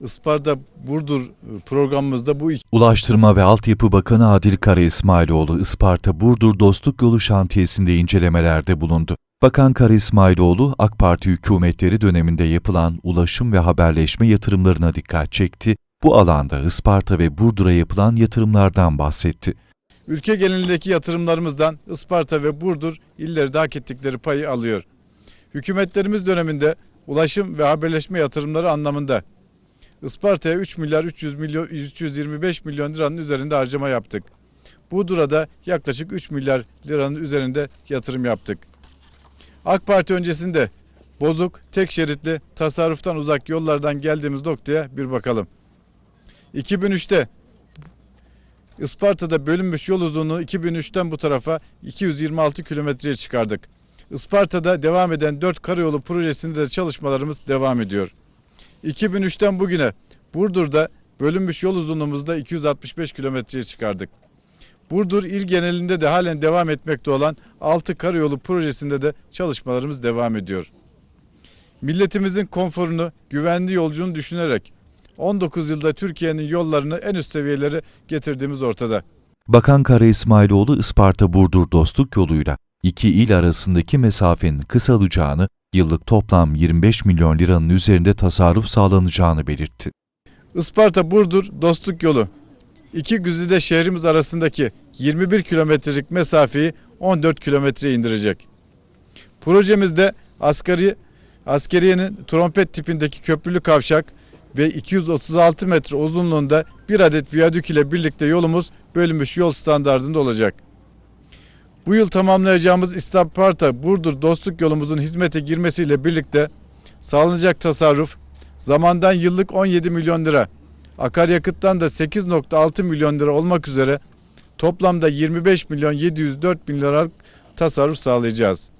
Isparta Burdur programımızda bu Ulaştırma ve Altyapı Bakanı Adil Kara İsmailoğlu, Isparta Burdur Dostluk Yolu şantiyesinde incelemelerde bulundu. Bakan Kara İsmailoğlu, AK Parti hükümetleri döneminde yapılan ulaşım ve haberleşme yatırımlarına dikkat çekti. Bu alanda Isparta ve Burdur'a yapılan yatırımlardan bahsetti. ülke genelindeki yatırımlarımızdan Isparta ve Burdur illeri de hak ettikleri payı alıyor. Hükümetlerimiz döneminde ulaşım ve haberleşme yatırımları anlamında Isparta'ya 3 milyar 300 milyon 325 milyon liranın üzerinde harcama yaptık. Burdur'a da yaklaşık 3 milyar liranın üzerinde yatırım yaptık. AK Parti öncesinde bozuk, tek şeritli, tasarruftan uzak yollardan geldiğimiz noktaya bir bakalım. 2003'te Isparta'da bölünmüş yol uzunluğu 2003'ten bu tarafa 226 kilometreye çıkardık. Isparta'da devam eden 4 karayolu projesinde de çalışmalarımız devam ediyor. 2003'ten bugüne Burdur'da bölünmüş yol uzunluğumuzda 265 kilometreye çıkardık. Burdur il genelinde de halen devam etmekte olan 6 karayolu projesinde de çalışmalarımız devam ediyor. Milletimizin konforunu, güvenli yolculuğunu düşünerek 19 yılda Türkiye'nin yollarını en üst seviyelere getirdiğimiz ortada. Bakan Kara İsmailoğlu, Isparta Burdur Dostluk Yolu'yla iki il arasındaki mesafenin kısalacağını, yıllık toplam 25 milyon liranın üzerinde tasarruf sağlanacağını belirtti. Isparta Burdur Dostluk Yolu. İki güzide şehrimiz arasındaki 21 kilometrelik mesafeyi 14 kilometreye indirecek. Projemizde asgari askeriyenin trompet tipindeki köprülü kavşak ve 236 metre uzunluğunda bir adet viyadük ile birlikte yolumuz bölünmüş yol standartında olacak. Bu yıl tamamlayacağımız İsparta Burdur Dostluk yolumuzun hizmete girmesiyle birlikte sağlanacak tasarruf zamandan yıllık 17 milyon lira, akaryakıttan da 8.6 milyon lira olmak üzere toplamda 25 milyon 704 bin liralık tasarruf sağlayacağız.